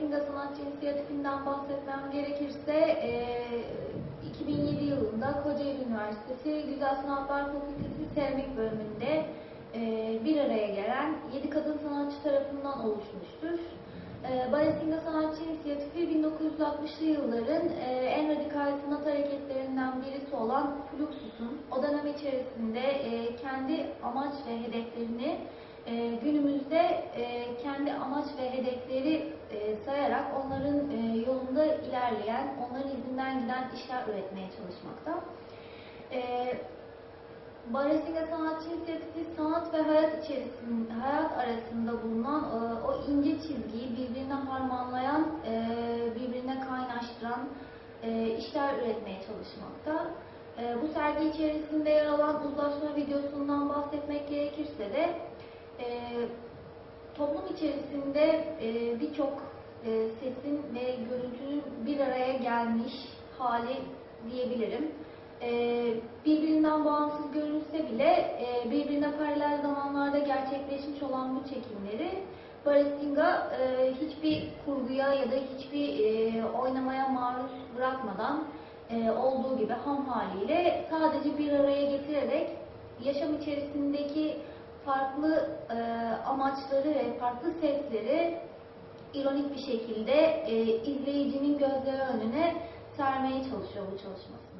Singa Sanatçı İnisiyatifinden bahsetmem gerekirse e, 2007 yılında Kocaeli Üniversitesi Güzel Sanatlar Fakültesi Seramik bölümünde e, bir araya gelen 7 kadın sanatçı tarafından oluşmuştur. E, Balesinga Sanatçı İnisiyatifi 1960'lı yılların e, en radikal sanat hareketlerinden birisi olan Fluxus'un o dönem içerisinde e, kendi amaç ve hedeflerini e, günümüzde e, kendi amaç ve hedefleri e, sayarak onların e, yolunda ilerleyen, onların izinden giden işler üretmeye çalışmakta. E, Balesinga Sanatçı İnisiyatifi sanat ve hayat içerisinde, hayat arasında bulunan e, o ince çizgiyi birbirine harmanlayan, e, birbirine kaynaştıran e, işler üretmeye çalışmakta. E, bu sergi içerisinde yer alan uzlaşma videosundan bahsetmek gerekirse de içerisinde e, birçok e, sesin ve görüntünün bir araya gelmiş hali diyebilirim. E, birbirinden bağımsız görünse bile e, birbirine paralel zamanlarda gerçekleşmiş olan bu çekimleri Balesinga e, hiçbir kurguya ya da hiçbir e, oynamaya maruz bırakmadan e, olduğu gibi ham haliyle sadece bir araya getirerek yaşam içerisindeki farklı e, amaçları ve farklı sesleri ironik bir şekilde e, izleyicinin gözleri önüne sermeye çalışıyor bu çalışması.